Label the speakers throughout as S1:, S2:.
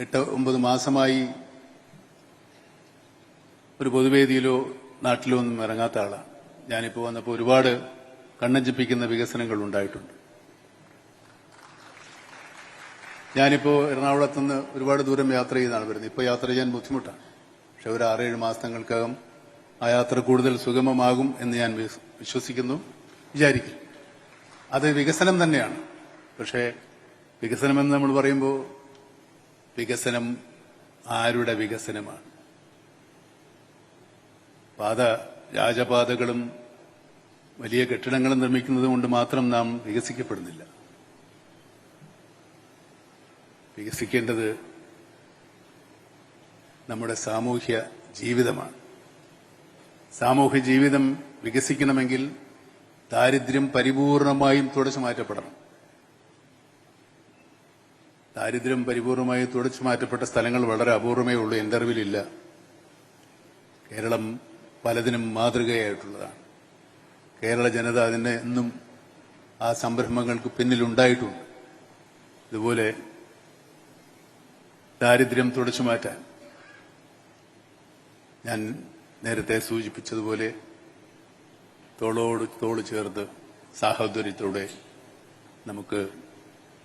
S1: എട്ട് ഒമ്പത് മാസമായി ഒരു പൊതുവേദിയിലോ നാട്ടിലോ ഒന്നും ഇറങ്ങാത്ത ആളാണ് ഞാനിപ്പോൾ വന്നപ്പോൾ ഒരുപാട് കണ്ണഞ്ചിപ്പിക്കുന്ന വികസനങ്ങൾ ഉണ്ടായിട്ടുണ്ട്. ഞാനിപ്പോൾ എറണാകുളത്തുനിന്ന് ഒരുപാട് ദൂരം യാത്ര ചെയ്യുന്നതാണ് വരുന്നത്. ഇപ്പോൾ യാത്ര ചെയ്യാൻ ബുദ്ധിമുട്ടാണ്. പക്ഷെ ഒരു ആറേഴ് മാസങ്ങൾക്കകം ആ യാത്ര കൂടുതൽ സുഗമമാകും എന്ന് ഞാൻ വിശ്വസിക്കുന്നു വിചാരിക്കും അത് വികസനം തന്നെയാണ്. പക്ഷേ വികസനമെന്ന് നമ്മൾ പറയുമ്പോൾ വികസനം ആരുടെ വികസനമാണ്? പാത രാജപാതകളും വലിയ കെട്ടിടങ്ങളും നിർമ്മിക്കുന്നത് കൊണ്ട് മാത്രം നാം വികസിക്കപ്പെടുന്നില്ല. വികസിക്കേണ്ടത് നമ്മുടെ സാമൂഹ്യ ജീവിതമാണ്. സാമൂഹ്യ ജീവിതം വികസിക്കണമെങ്കിൽ ദാരിദ്ര്യം പരിപൂർണമായും തുടച്ചു മാറ്റപ്പെടണം. ദാരിദ്ര്യം പരിപൂർണമായി തുടച്ചു മാറ്റപ്പെട്ട സ്ഥലങ്ങൾ വളരെ അപൂർവമേ ഉള്ളൂ. എന്റെ അറിവിലില്ല കേരളം പലതിനും മാതൃകയായിട്ടുള്ളതാണ്. കേരള ജനത അതിനെ എന്നും ആ സംരംഭങ്ങൾക്ക് പിന്നിലുണ്ടായിട്ടുണ്ട് ഇതുപോലെ ദാരിദ്ര്യം തുടച്ചു മാറ്റാൻ ഞാൻ നേരത്തെ സൂചിപ്പിച്ചതുപോലെ തോളോട് തോൾ ചേർത്ത് സാഹോദര്യത്തോടെ നമുക്ക്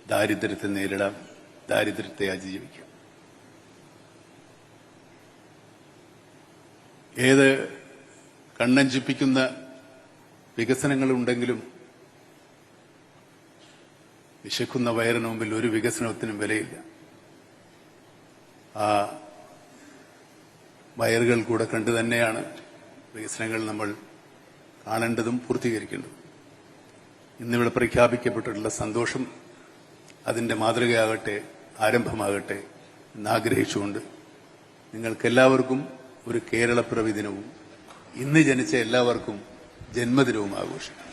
S1: ദാരിദ്ര്യത്തെ നേരിടാം. ദാരിദ്ര്യത്തെ അതിജീവിക്കാം. ഏത് കണ്ണഞ്ചിപ്പിക്കുന്ന വികസനങ്ങളുണ്ടെങ്കിലും വിശക്കുന്ന വയറിന് മുമ്പിൽ ഒരു വികസനത്തിനും വിലയില്ല. ആ വയറുകൾ കൂടെ കണ്ടു തന്നെയാണ് വികസനങ്ങൾ നമ്മൾ കാണേണ്ടതും പൂർത്തീകരിക്കേണ്ടതും. ഇന്നിവിടെ പ്രഖ്യാപിക്കപ്പെട്ടിട്ടുള്ള സന്തോഷം അതിന്റെ മാതൃകയാകട്ടെ. ആരംഭമാകട്ടെ എന്നാഗ്രഹിച്ചുകൊണ്ട് നിങ്ങൾക്കെല്ലാവർക്കും ഒരു കേരളപ്പിറവി ദിനവും ഇന്ന് ജനിച്ച എല്ലാവർക്കും ജന്മദിനവും ആഘോഷിക്കും